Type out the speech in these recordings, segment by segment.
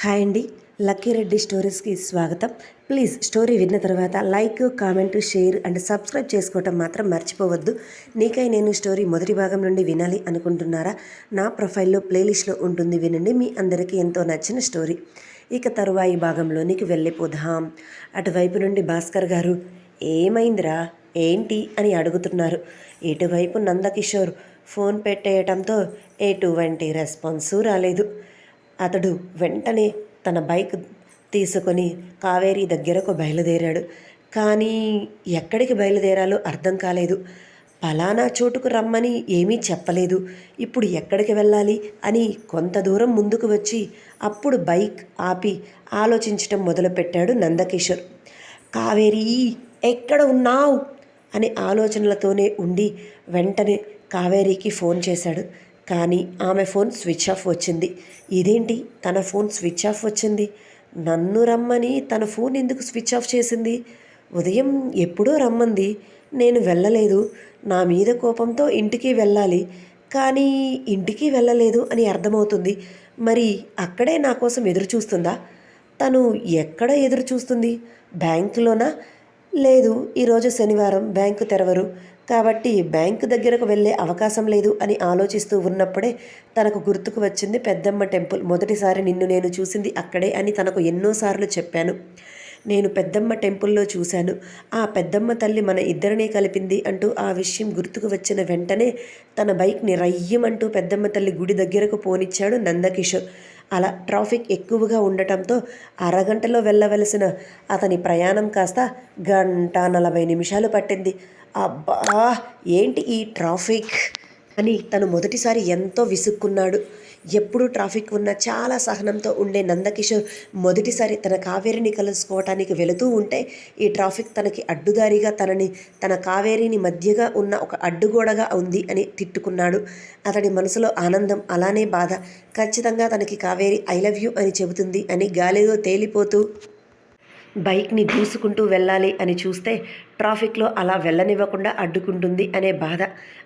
Hi అండి. Lucky Reddy స్టోరీస్కి స్వాగతం. Please story విన్న తర్వాత like comment share and subscribe చేసుకోవటం మాత్రం మర్చిపోవద్దు. నీకై నేను స్టోరీ మొదటి భాగం నుండి వినాలి అనుకుంటున్నారా? నా ప్రొఫైల్లో ప్లేలిస్ట్లో ఉంటుంది వినండి. మీ అందరికీ ఎంతో నచ్చిన స్టోరీ. ఇక తరువాయి భాగంలోనికి వెళ్ళిపోదాం. అటువైపు నుండి భాస్కర్ గారు ఏమైందిరా? ఏంటి? అని అడుగుతున్నారు. ఇటువైపు నందకిషోర్ ఫోన్ పెట్టేయటంతో ఎటువంటి రెస్పాన్సు రాలేదు. అతడు వెంటనే తన బైక్ తీసుకొని కావేరి దగ్గరకు బయలుదేరాడు. కానీ ఎక్కడికి బయలుదేరాలో అర్థం కాలేదు. పలానా చోటుకు రమ్మని ఏమీ చెప్పలేదు. ఇప్పుడు ఎక్కడికి వెళ్ళాలి అని కొంత దూరం ముందుకు వచ్చి అప్పుడు బైక్ ఆపి ఆలోచించటం మొదలుపెట్టాడు నందకిషోర్. కావేరి ఎక్కడ ఉన్నావు? అనే ఆలోచనలతోనే ఉండి వెంటనే కావేరికి ఫోన్ చేశాడు. కానీ ఆమె ఫోన్ స్విచ్ ఆఫ్ వచ్చింది. ఇదేంటి? తన ఫోన్ స్విచ్ ఆఫ్ వచ్చింది. నన్ను రమ్మని తన ఫోన్ ఎందుకు స్విచ్ ఆఫ్ చేసింది? ఉదయం ఎప్పుడో రమ్మంది. నేను వెళ్ళలేదు. నా మీద కోపంతో ఇంటికి వెళ్ళాలి. కానీ ఇంటికి వెళ్ళలేదు అని అర్థమవుతుంది. మరి అక్కడే నా కోసం ఎదురు చూస్తుందా తను ఎక్కడ ఎదురు చూస్తుంది బ్యాంకులోనా? లేదు. ఈరోజు శనివారం. బ్యాంకు తెరవరు. కాబట్టి బ్యాంకు దగ్గరకు వెళ్ళే అవకాశం లేదు అని ఆలోచిస్తూ ఉన్నప్పుడే తనకు గుర్తుకు వచ్చింది పెద్దమ్మ టెంపుల్. మొదటిసారి నిన్ను నేను చూసింది అక్కడే అని తనకు ఎన్నోసార్లు చెప్పాను. నేను పెద్దమ్మ టెంపుల్లో చూశాను. ఆ పెద్దమ్మ తల్లి మన ఇద్దరినే కలిపింది అంటూ ఆ విషయం గుర్తుకు వచ్చిన వెంటనే తన బైక్ని రయ్యమంటూ పెద్దమ్మ తల్లి గుడి దగ్గరకు పోనిచ్చాడు నందకిషోర్. అలా ట్రాఫిక్ ఎక్కువగా ఉండటంతో అరగంటలో వెళ్ళవలసిన అతని ప్రయాణం కాస్త గంట నలభై నిమిషాలు పట్టింది. అబ్బా ఏంటి ఈ ట్రాఫిక్? అని తను మొదటిసారి ఎంతో విసుక్కున్నాడు. ఎప్పుడు ట్రాఫిక్ ఉన్న చాలా సహనంతో ఉండే నందకిషోర్ మొదటిసారి తన కావేరిని కలుసుకోవటానికి వెళుతూ ఉంటే ఈ ట్రాఫిక్ తనకి అడ్డుదారిగా తనని తన కావేరిని మధ్యగా ఉన్న ఒక అడ్డుగోడగా ఉంది అని తిట్టుకున్నాడు. అతడి మనసులో ఆనందం అలానే బాధ. ఖచ్చితంగా తనకి కావేరి ఐ లవ్ యూ అని చెబుతుంది అని గాలిలో తేలిపోతూ బైక్ని దూసుకుంటూ వెళ్ళాలి అని చూస్తే ట్రాఫిక్లో అలా వెళ్ళనివ్వకుండా అడ్డుకుంటుంది అనే బాధ.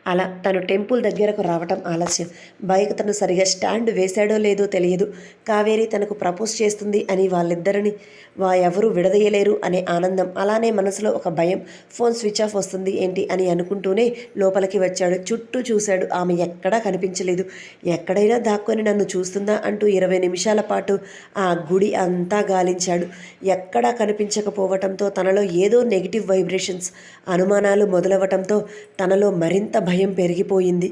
అలా తను టెంపుల్ దగ్గరకు రావటం ఆలస్యం. బైక్ తను సరిగా స్టాండ్ వేశాడో లేదో తెలియదు. కావేరి తనకు ప్రపోజ్ చేస్తుంది అని వాళ్ళిద్దరిని. వా ఎవరు విడదీయలేరు అనే ఆనందం. అలానే మనసులో ఒక భయం. ఫోన్ స్విచ్ ఆఫ్ వస్తుంది ఏంటి అని అనుకుంటూనే లోపలికి వచ్చాడు. చుట్టూ చూశాడు. ఆమె ఎక్కడా కనిపించలేదు. ఎక్కడైనా దాక్కొని నన్ను చూస్తుందా? అంటూ ఇరవై నిమిషాల పాటు ఆ గుడి అంతా గాలించాడు. ఎక్కడా కనిపించకపోవటంతో తనలో ఏదో నెగిటివ్ వైబ్రేషన్స్ అనుమానాలు మొదలవటంతో తనలో మరింత భయం పెరిగిపోయింది.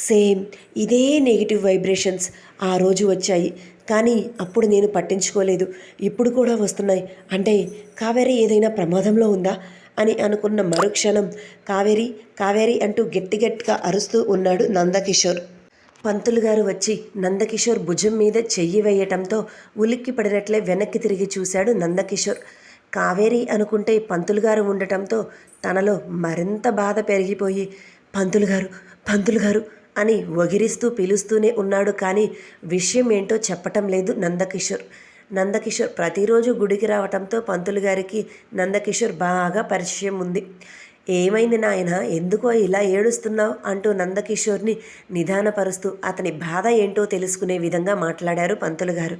సేమ్ ఇదే నెగిటివ్ వైబ్రేషన్స్ ఆ రోజు వచ్చాయి. కానీ అప్పుడు నేను పట్టించుకోలేదు. ఇప్పుడు కూడా వస్తున్నాయి. అంటే కావేరి ఏదైనా ప్రమాదంలో ఉందా? అని అనుకున్న మరుక్షణం కావేరి కావేరి అంటూ గట్టి గట్టిగా అరుస్తూ ఉన్నాడు నందకిషోర్. పంతులు గారు వచ్చి నందకిషోర్ భుజం మీద చెయ్యి వేయటంతో ఉలిక్కి పడినట్లే వెనక్కి తిరిగి చూశాడు నందకిషోర్. కావేరి అనుకుంటే పంతులు గారు ఉండటంతో తనలో మరింత బాధ పెరిగిపోయి పంతులు గారు పంతులు గారు అని వగిరిస్తూ పిలుస్తూనే ఉన్నాడు. కానీ విషయం ఏంటో చెప్పటం లేదు నందకిషోర్. నందకిషోర్ ప్రతిరోజు గుడికి రావటంతో పంతులు గారికి నందకిషోర్ బాగా పరిచయం ఉంది. ఏమైంది నాయన ఎందుకో ఇలా ఏడుస్తున్నావు? అంటూ నందకిషోర్ని నిదానపరుస్తూ అతని బాధ ఏంటో తెలుసుకునే విధంగా మాట్లాడారు పంతులు గారు.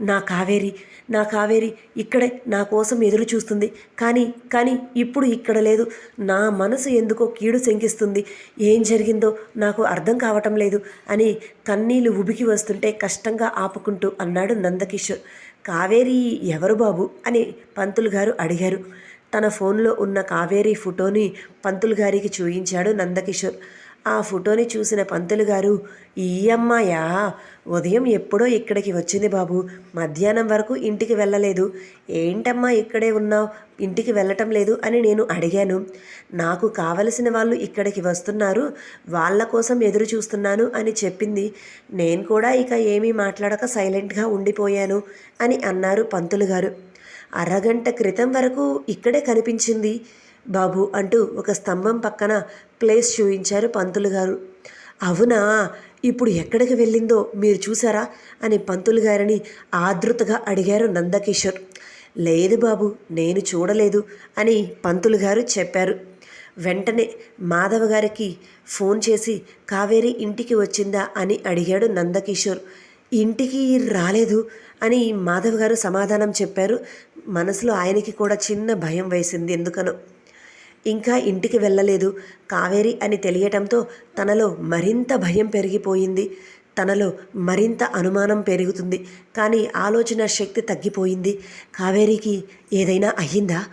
నా కావేరి నా కావేరి ఇక్కడే నా కోసం ఎదురు చూస్తుంది. కానీ కానీ ఇప్పుడు ఇక్కడ లేదు. నా మనసు ఎందుకో కీడు శంకిస్తుంది. ఏం జరిగిందో నాకు అర్థం కావటం లేదు అని కన్నీళ్ళు ఉబికి వస్తుంటే కష్టంగా ఆపుకుంటూ అన్నాడు నందకిషోర్. కావేరి ఎవరు బాబు? అని పంతులు గారు అడిగారు. తన ఫోన్లో ఉన్న కావేరి ఫోటోని పంతులు గారికి చూయించాడు నందకిషోర్. ఆ ఫోటోని చూసిన పంతులు గారు ఈ అమ్మాయా ఉదయం ఎప్పుడో ఇక్కడికి వచ్చింది బాబు మధ్యాహ్నం వరకు ఇంటికి వెళ్ళలేదు. ఏంటమ్మా ఇక్కడే ఉన్నావు? ఇంటికి వెళ్ళటం లేదు అని నేను అడిగాను. నాకు కావలసిన వాళ్ళు ఇక్కడికి వస్తున్నారు వాళ్ళ కోసం ఎదురు చూస్తున్నాను అని చెప్పింది. నేను కూడా ఇక ఏమీ మాట్లాడక సైలెంట్గా ఉండిపోయాను అని అన్నారు పంతులు గారు. అరగంట క్రితం వరకు ఇక్కడే కనిపించింది. బాబు అంటూ ఒక స్తంభం పక్కన ప్లేస్ చూయించారు పంతులు గారు. అవునా? ఇప్పుడు ఎక్కడికి వెళ్ళిందో మీరు చూసారా? అని పంతులు గారిని ఆదృతగా అడిగారు నందకిషోర్. లేదు బాబు నేను చూడలేదు అని పంతులు గారు చెప్పారు. వెంటనే మాధవ గారికి ఫోన్ చేసి కావేరి ఇంటికి వచ్చిందా? అని అడిగాడు నందకిషోర్. ఇంటికి రాలేదు అని మాధవ్ గారు సమాధానం చెప్పారు. మనసులో ఆయనకి కూడా చిన్న భయం వేసింది ఎందుకనో. ఇంకా ఇంటికి వెళ్ళలేదు. కావేరి అని తెలియటంతో తనలో మరింత భయం పెరిగిపోయింది. తనలో మరింత అనుమానం పెరుగుతుంది. కానీ ఆలోచన శక్తి తగ్గిపోయింది. కావేరికి ఏదైనా అయ్యిందా?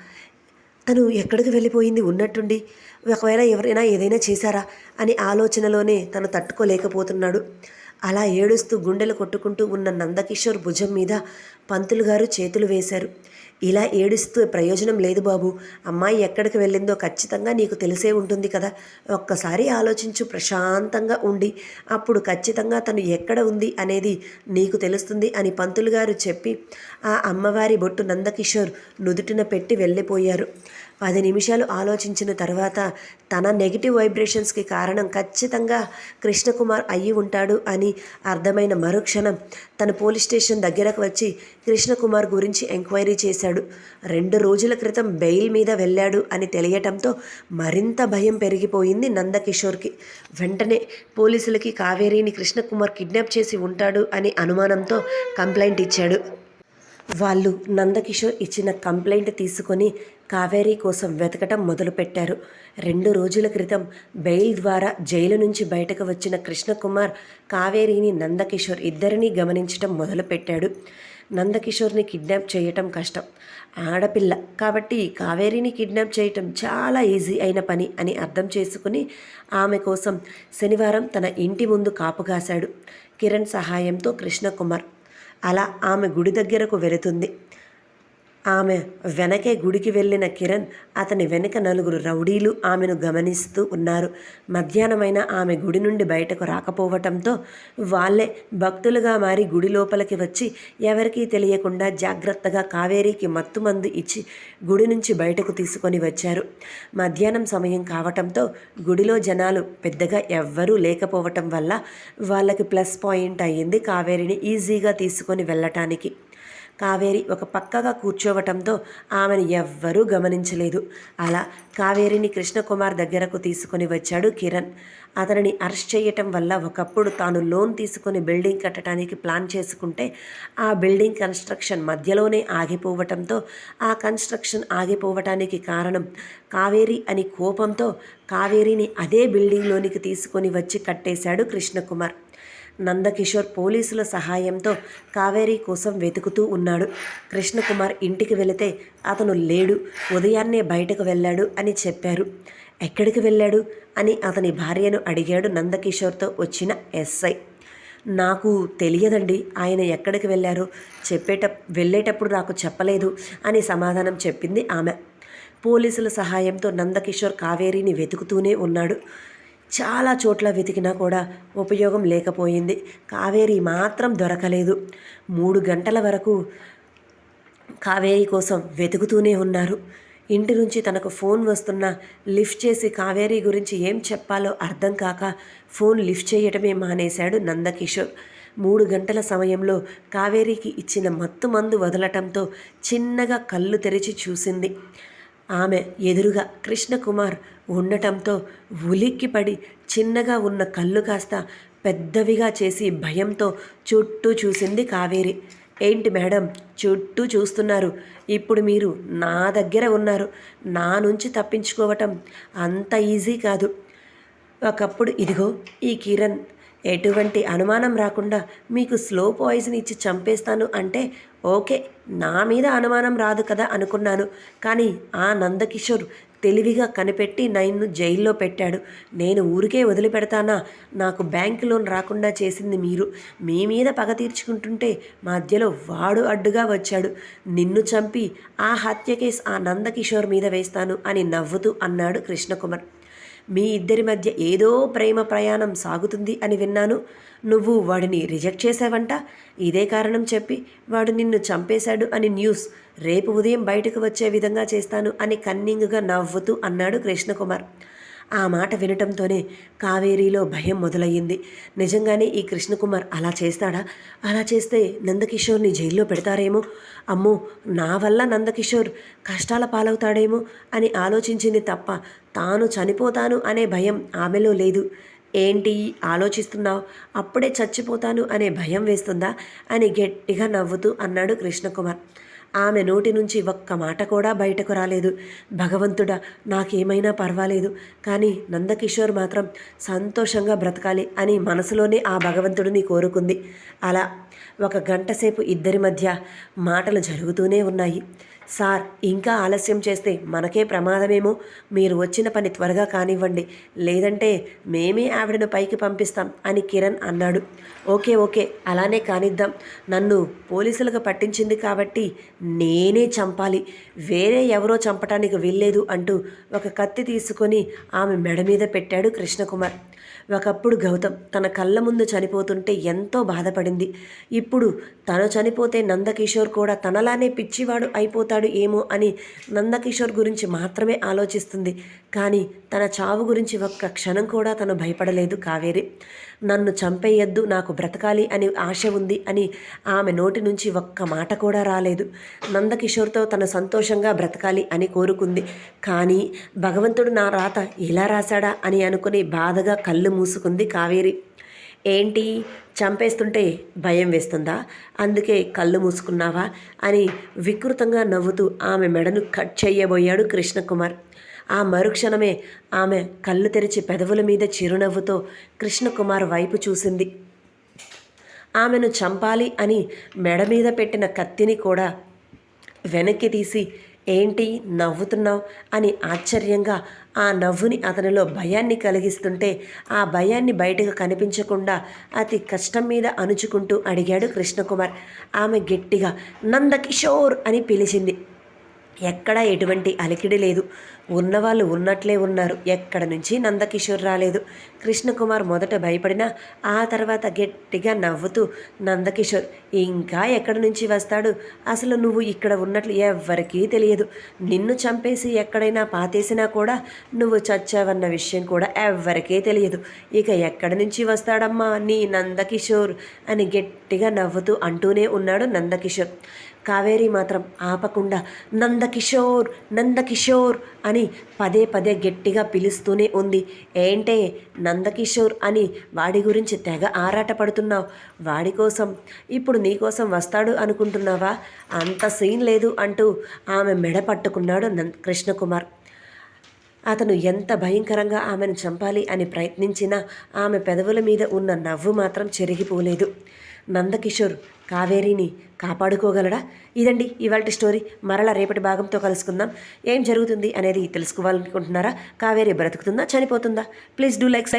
తను ఎక్కడికి వెళ్ళిపోయింది ఉన్నట్టుండి? ఒకవేళ ఎవరైనా ఏదైనా చేశారా? అని ఆలోచనలోనే తను తట్టుకోలేకపోతున్నాడు. అలా ఏడుస్తూ గుండెలు కొట్టుకుంటూ ఉన్న నందకిషోర్ భుజం మీద పంతులు గారు చేతులు వేశారు. ఇలా ఏడుస్తూ ప్రయోజనం లేదు బాబు. అమ్మాయి ఎక్కడికి వెళ్ళిందో ఖచ్చితంగా నీకు తెలిసే ఉంటుంది కదా. ఒక్కసారి ఆలోచించు ప్రశాంతంగా ఉండి. అప్పుడు ఖచ్చితంగా తను ఎక్కడ ఉంది అనేది నీకు తెలుస్తుంది అని పంతులు గారు చెప్పి ఆ అమ్మవారి బొట్టు నందకిషోర్ నుదుటిన పెట్టి వెళ్ళిపోయారు. పది నిమిషాలు ఆలోచించిన తర్వాత తన నెగిటివ్ వైబ్రేషన్స్కి కారణం ఖచ్చితంగా కృష్ణకుమార్ అయ్యి ఉంటాడు అని అర్థమైన మరుక్షణం తన పోలీస్ స్టేషన్ దగ్గరకు వచ్చి కృష్ణకుమార్ గురించి ఎంక్వైరీ చేశాడు. రెండు రోజుల క్రితం బెయిల్ మీద వెళ్ళాడు అని తెలియటంతో మరింత భయం పెరిగిపోయింది నందకిషోర్కి. వెంటనే పోలీసులకి కావేరీని కృష్ణకుమార్ కిడ్నాప్ చేసి ఉంటాడు అని అనుమానంతో కంప్లైంట్ ఇచ్చాడు. వాళ్ళు నందకిషోర్ ఇచ్చిన కంప్లైంట్ తీసుకొని కావేరీ కోసం వెతకటం మొదలుపెట్టారు. రెండు రోజుల క్రితం బెయిల్ ద్వారా జైలు నుంచి బయటకు వచ్చిన కృష్ణకుమార్ కావేరీని నందకిషోర్ ఇద్దరినీ గమనించటం మొదలుపెట్టాడు. నందకిషోర్ని కిడ్నాప్ చేయటం కష్టం. ఆడపిల్ల కాబట్టి కావేరీని కిడ్నాప్ చేయటం చాలా ఈజీ అయిన పని అని అర్థం చేసుకుని ఆమె కోసం శనివారం తన ఇంటి ముందు కాపుగాశాడు కిరణ్ సహాయంతో కృష్ణకుమార్ అలా ఆమె గుడి దగ్గరకు వెళుతుంది. ఆమె వెనకే గుడికి వెళ్ళిన కిరణ్ అతని వెనుక నలుగురు రౌడీలు ఆమెను గమనిస్తూ ఉన్నారు. మధ్యాహ్నమైన ఆమె గుడి నుండి బయటకు రాకపోవటంతో వాళ్ళే భక్తులుగా మారి గుడి లోపలికి వచ్చి ఎవరికీ తెలియకుండా జాగ్రత్తగా కావేరీకి మత్తుమందు ఇచ్చి గుడి నుంచి బయటకు తీసుకొని వచ్చారు. మధ్యాహ్నం సమయం కావటంతో గుడిలో జనాలు పెద్దగా ఎవ్వరూ లేకపోవటం వల్ల వాళ్ళకి ప్లస్ పాయింట్ అయ్యింది కావేరిని ఈజీగా తీసుకొని వెళ్ళటానికి. కావేరి ఒక పక్కగా కూర్చోవటంతో ఆమెను ఎవ్వరూ గమనించలేదు. అలా కావేరిని కృష్ణకుమార్ దగ్గరకు తీసుకొని వచ్చాడు కిరణ్. అతనిని అరెస్ట్ చేయటం వల్ల ఒకప్పుడు తాను లోన్ తీసుకుని బిల్డింగ్ కట్టడానికి ప్లాన్ చేసుకుంటే ఆ బిల్డింగ్ కన్స్ట్రక్షన్ మధ్యలోనే ఆగిపోవటంతో ఆ కన్స్ట్రక్షన్ ఆగిపోవటానికి కారణం కావేరి అని కోపంతో కావేరిని అదే బిల్డింగ్లోనికి తీసుకొని వచ్చి కట్టేశాడు కృష్ణకుమార్. నందకిషోర్ పోలీసుల సహాయంతో కావేరీ కోసం వెతుకుతూ ఉన్నాడు. కృష్ణకుమార్ ఇంటికి వెళితే అతను లేడు. ఉదయాన్నే బయటకు వెళ్ళాడు అని చెప్పారు. ఎక్కడికి వెళ్ళాడు? అని అతని భార్యను అడిగాడు నందకిషోర్తో వచ్చిన ఎస్ఐ. నాకు తెలియదండి. ఆయన ఎక్కడికి వెళ్ళారో? చెప్పేట వెళ్ళేటప్పుడు నాకు చెప్పలేదు అని సమాధానం చెప్పింది ఆమె. పోలీసుల సహాయంతో నందకిషోర్ కావేరీని వెతుకుతూనే ఉన్నాడు. చాలా చోట్ల వెతికినా కూడా ఉపయోగం లేకపోయింది. కావేరి మాత్రం దొరకలేదు. మూడు గంటల వరకు కావేరి కోసం వెతుకుతూనే ఉన్నారు. ఇంటి నుంచి తనకు ఫోన్ వస్తున్నా లిఫ్ట్ చేసి కావేరి గురించి ఏం చెప్పాలో అర్థం కాక ఫోన్ లిఫ్ట్ చేయటమే మానేశాడు నందకిషోర్. మూడు గంటల సమయంలో కావేరికి ఇచ్చిన మత్తు మందు వదలటంతో చిన్నగా కళ్ళు తెరిచి చూసింది. ఆమె ఎదురుగా కృష్ణకుమార్ ఉండటంతో ఉలిక్కిపడి చిన్నగా ఉన్న కళ్ళు కాస్త పెద్దవిగా చేసి భయంతో చుట్టూ చూసింది కావేరి. ఏంటి మేడం? చుట్టూ చూస్తున్నారు. ఇప్పుడు మీరు నా దగ్గర ఉన్నారు. నా నుంచి తప్పించుకోవటం అంత ఈజీ కాదు. ఒకప్పుడు ఇదిగో ఈ కిరణ్ ఎటువంటి అనుమానం రాకుండా మీకు స్లో పాయిజన్ ఇచ్చి చంపేస్తాను అంటే ఓకే నా మీద అనుమానం రాదు కదా అనుకున్నాను. కానీ ఆ నందకిషోర్ తెలివిగా కనిపెట్టి నన్ను జైల్లో పెట్టాడు. నేను ఊరికే వదిలిపెడతానా? నాకు బ్యాంక్ లోన్ రాకుండా చేసింది మీరు. మీ మీద పగ తీర్చుకుంటుంటే మధ్యలో వాడు అడ్డుగా వచ్చాడు. నిన్ను చంపి ఆ హత్య కేసు ఆ నందకిషోర్ మీద వేస్తాను అని నవ్వుతూ అన్నాడు కృష్ణకుమార్. మీ ఇద్దరి మధ్య ఏదో ప్రేమ ప్రయాణం సాగుతుంది అని విన్నాను. నువ్వు వాడిని రిజెక్ట్ చేసావంట ఇదే కారణం చెప్పి వాడు నిన్ను చంపేశాడు అని న్యూస్ రేపు ఉదయం బయటకు వచ్చే విధంగా చేస్తాను అని కన్నింగ్గా నవ్వుతూ అన్నాడు కృష్ణకుమార్. ఆ మాట వినటంతోనే కావేరీలో భయం మొదలయ్యింది. నిజంగానే ఈ కృష్ణకుమార్ అలా చేస్తాడా? అలా చేస్తే నందకిషోర్ని జైల్లో పెడతారేమో? అమ్మో నా వల్ల నందకిషోర్ కష్టాల పాలవుతాడేమో అని ఆలోచించింది తప్ప తాను చనిపోతాను అనే భయం ఆమెలో లేదు. ఏంటి ఆలోచిస్తున్నావు? అప్పుడే చచ్చిపోతాను అనే భయం వేస్తుందా? అని గట్టిగా నవ్వుతూ అన్నాడు కృష్ణకుమార్. ఆమె నోటి నుంచి ఒక్క మాట కూడా బయటకు రాలేదు. భగవంతుడా నాకేమైనా పర్వాలేదు. కానీ నందకిషోర్ మాత్రం సంతోషంగా బ్రతకాలి అని మనసులోనే ఆ భగవంతుడిని కోరుకుంది. అలా ఒక గంట సేపు ఇద్దరి మధ్య మాటలు జరుగుతూనే ఉన్నాయి. సార్ ఇంకా ఆలస్యం చేస్తే మనకే ప్రమాదమేమో. మీరు వచ్చిన పని త్వరగా కానివ్వండి. లేదంటే మేమే ఆవిడను పైకి పంపిస్తాం అని కిరణ్ అన్నాడు. ఓకే ఓకే అలానే కానిద్దాం. నన్ను పోలీసులకు పట్టించింది కాబట్టి నేనే చంపాలి. వేరే ఎవరో చంపటానికి వీల్లేదు అంటూ ఒక కత్తి తీసుకొని ఆమె మెడ మీద పెట్టాడు కృష్ణకుమార్. ఒకప్పుడు గౌతమ్ తన కళ్ళ ముందు చనిపోతుంటే ఎంతో బాధపడింది. ఇప్పుడు తను చనిపోతే నందకిషోర్ కూడా తనలానే పిచ్చివాడు అయిపోతాడు ఏమో అని నందకిషోర్ గురించి మాత్రమే ఆలోచిస్తుంది. కానీ తన చావు గురించి ఒక్క క్షణం కూడా తను భయపడలేదు కావేరి. నన్ను చంపేయద్దు నాకు బ్రతకాలి అని ఆశ ఉంది అని ఆమె నోటి నుంచి ఒక్క మాట కూడా రాలేదు. నందకిషోర్తో తను సంతోషంగా బ్రతకాలి అని కోరుకుంది. కానీ భగవంతుడు నా రాత ఇలా రాశాడా అని అనుకుని బాధగా కళ్ళు మూసుకుంది కావేరి. ఏంటి? చంపేస్తుంటే భయం వేస్తుందా? అందుకే కళ్ళు మూసుకున్నావా? అని వికృతంగా నవ్వుతూ ఆమె మెడను కట్ చేయబోయాడు కృష్ణకుమార్. ఆ మరుక్షణమే ఆమె కళ్ళు తెరిచి పెదవుల మీద చిరునవ్వుతో కృష్ణకుమార్ వైపు చూసింది. ఆమెను చంపాలి అని మెడ మీద పెట్టిన కత్తిని కూడా వెనక్కి తీసి ఏంటి నవ్వుతున్నావు? అని ఆశ్చర్యంగా ఆ నవ్వుని అతనిలో భయాన్ని కలిగిస్తుంటే ఆ భయాన్ని బయటకు కనిపించకుండా అతి కష్టం మీద అణుచుకుంటూ అడిగాడు కృష్ణకుమార్. ఆమె గట్టిగా నందకిషోర్ అని పిలిచింది. ఎక్కడా ఎటువంటి అలికిడి లేదు. ఉన్నవాళ్ళు ఉన్నట్లే ఉన్నారు. ఎక్కడ నుంచి నందకిషోర్ రాలేదు. కృష్ణకుమార్ మొదట భయపడినా ఆ తర్వాత గట్టిగా నవ్వుతూ నందకిషోర్ ఇంకా ఎక్కడి నుంచి వస్తాడు? అసలు నువ్వు ఇక్కడ ఉన్నట్లు ఎవ్వరికీ తెలియదు. నిన్ను చంపేసి ఎక్కడైనా పాతేసినా కూడా నువ్వు చచ్చావన్న విషయం కూడా ఎవ్వరికీ తెలియదు. ఇక ఎక్కడి నుంచి వస్తాడమ్మా నీ నందకిషోర్? అని గట్టిగా నవ్వుతూ అంటూనే ఉన్నాడు నందకిషోర్. కావేరి మాత్రం ఆపకుండా నందకిషోర్ నందకిషోర్ అని పదే పదే గట్టిగా పిలుస్తూనే ఉంది. ఏంటే నందకిషోర్ అని వాడి గురించి తెగ ఆరాటపడుతున్నావు. వాడి కోసం ఇప్పుడు నీకోసం వస్తాడు అనుకుంటున్నావా? అంత సీన్ లేదు అంటూ ఆమె మెడ పట్టుకున్నాడు నంద్ కృష్ణకుమార్. అతను ఎంత భయంకరంగా ఆమెను చంపాలి అని ప్రయత్నించినా ఆమె పెదవుల మీద ఉన్న నవ్వు మాత్రం చెరిగిపోలేదు. నందకిషోర్ కావేరిని కాపాడుకోగలడా? ఇదండి ఇవాళ స్టోరీ. మరలా రేపటి భాగంతో కలుసుకుందాం. ఏం జరుగుతుంది అనేది తెలుసుకోవాలనుకుంటున్నారా? కావేరి బ్రతుకుతుందా? చనిపోతుందా? Please do like